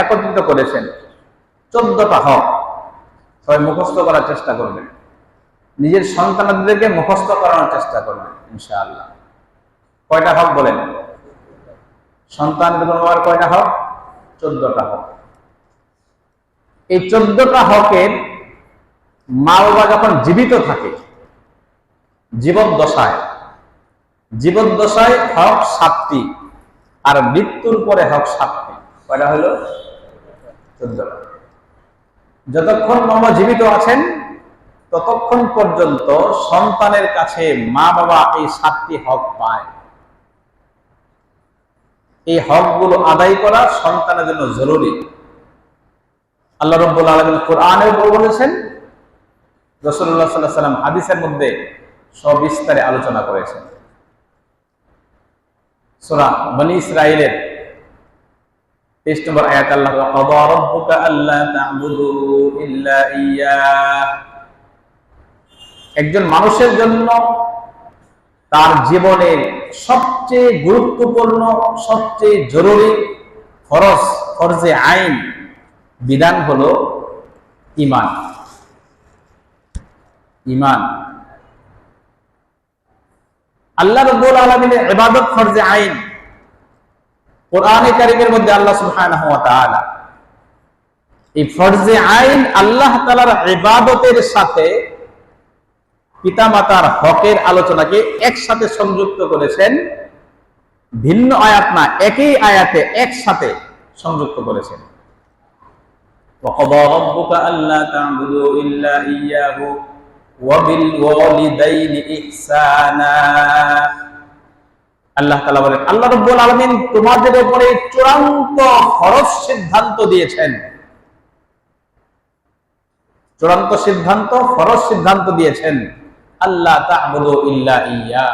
একত্রিত করেছেন। চোদ্দটা হক সবাই মুখস্থ করার চেষ্টা করবেন। নিজের সন্তানদেরকে মুখস্থ করানোর চেষ্টা করবেন, ইনশাআল্লাহ। কয়টা হক বলেন? কয়টা হক? চোদ্দটা হক। এই চোদ্দটা হকের মা বাবা যখন জীবিত থাকে, জীবদ্দশায় জীবদ্দশায় হক সাতটি। আর মৃত্যুর পরে হক সাতটি কয়টা হলো? চোদ্দটা যতক্ষণ মামা জীবিত আছেন, ততক্ষণ পর্যন্ত সন্তানের কাছে মা বাবা এই সাতটি হক পায়। এই হকগুলো আদায় করা সন্তানের জন্য জরুরি। আল্লাহ রব্বুল আলমিন কোরআনেও বলেছেন রসুল্লাহ সাল্লাহ সাল্লাম হাদিসের মধ্যে সবিস্তারে আলোচনা করেছেন। সুরা বনি ইসরায়েলের তেইশ নম্বর আয়াত, আল্লাহ ওয়াকাদা রাব্বুকা আল্লা তা'বুদু ইল্লা ইয়া একজন মানুষের জন্য তার জীবনের সবচেয়ে গুরুত্বপূর্ণ, সবচেয়ে জরুরি ফরজ, ফরজে আইন, বিধান হলো ইমান। ইমান। আল্লাহ রব্বুল আলমিনের ইবাদত ফরজে আইন কোরআনে কারিমের মধ্যে আল্লাহ সুবহানাহু ওয়া তাআলা এই ফরজে আইন আল্লাহ তাআলার ইবাদতের সাথে পিতামাতার হকের আলোচনাকে একসাথে সংযুক্ত করেছেন ভিন্ন আয়াত না একই আয়াতে একসাথে সংযুক্ত করেছেন وقضى ربك ألا تعبدوا إلا إياه وبالوالدين إحسانا আল্লাহ বলেন, আল্লাহ রব্বুল আলমিন তোমাদের উপরে চূড়ান্ত সিদ্ধান্ত দিয়েছেন। চূড়ান্ত সিদ্ধান্ত ফরজ সিদ্ধান্ত দিয়েছেন। আল্লাহ ইল্লা ইয়া।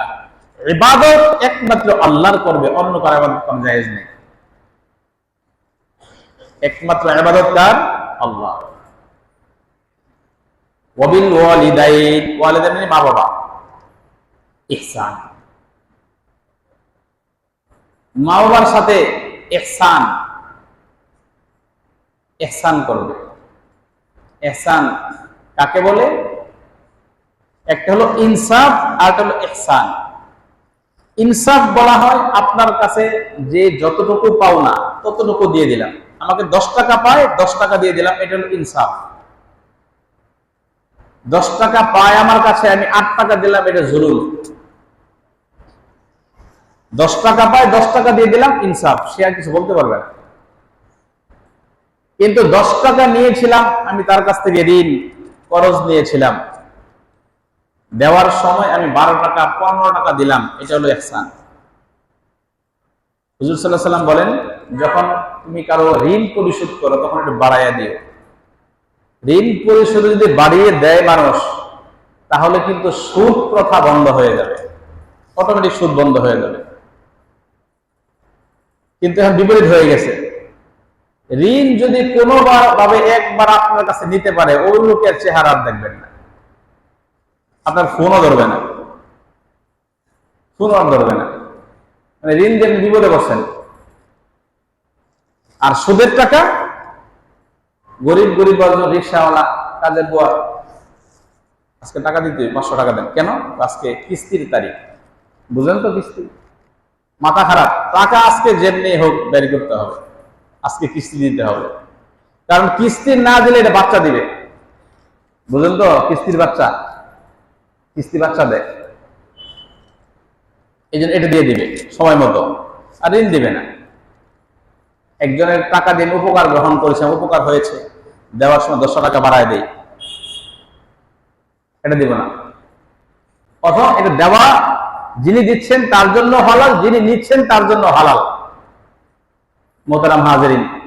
ইবাদত একমাত্র আল্লাহর করবে, অন্য কার ইবাদত জায়েজ নেই। একমাত্র ইবাদত কার? আল্লাহ। ওয়াবিল ওয়ালিদাইন ওয়ালিদাইন মানে মা বাবা। ইহসান। মা বাবার সাথে এহসান এহসান করবে। এহসান কাকে বলে? একটা হলো ইনসাফ, আর একটা হলো এহসান ইনসাফ বলা হয় আপনার কাছে যে যতটুকু পাওনা ততটুকু দিয়ে দিলাম। আমাকে দশ টাকা পায়, দশ টাকা দিয়ে দিলাম, এটা হলো ইনসাফ। দশ টাকা পায় আমার কাছে, আমি আট টাকা দিলাম, এটা জরুর। দশ টাকা পায়, দশ টাকা দিয়ে দিলাম, ইনসাফ। সে আর কিছু বলতে পারবে না। কিন্তু দশ টাকা নিয়েছিলাম, আমি তার কাছ থেকে ঋণ, খরচ নিয়েছিলাম। দেওয়ার সময় আমি বারো টাকা, পনেরো টাকা দিলাম, এটা হলো একসান হুজুর সাল্লাহ সাল্লাম বলেন, যখন তুমি কারও ঋণ পরিশোধ করো, তখন একটু বাড়াইয়া দিও। ঋণ পরিশোধ যদি বাড়িয়ে দেয় মানুষ, তাহলে কিন্তু সুদ প্রথা বন্ধ হয়ে যাবে। অটোমেটিক সুদ বন্ধ হয়ে যাবে। কিন্তু এখন বিপরীত হয়ে গেছে। ঋণ যদি কোনোবার ভাবে একবার আপনার কাছে নিতে পারে, ওই লোকের চেহারা দেখবেন না। আপনার ফোনও ধরবে না। ফোনও ধরবে না। মানে ঋণ দিয়ে বিপদে বসেন আর সুদের টাকা গরিব গরিব একজন রিক্সাওয়ালা, কাজের বুয়া। আজকে টাকা দিতে পাঁচশো টাকা দেন। কেন? আজকে কিস্তির তারিখ। বুঝলেন তো কিস্তি? মাথা খারাপ। টাকা আজকে যেমনি হোক, বের করতে হবে। আজকে কিস্তি দিতে হবে। কারণ কিস্তি না দিলে এটা বাচ্চা দিবে। বুঝলেন তো? কিস্তির বাচ্চা। কিস্তি বাচ্চা দেয়। এই জন্য এটা দিয়ে দিবে, সময় মতো। আর ঋণ দিবে না। একজনের টাকা দিয়ে উপকার গ্রহণ করেছে উপকার হয়েছে। দেওয়ার সময় দশশো টাকা বাড়ায় দেয়। এটা দিব না। অথবা এটা দেওয়া যিনি দিচ্ছেন তার জন্য হালাল, যিনি নিচ্ছেন তার জন্য হালাল। মোতারাম হাজারিন।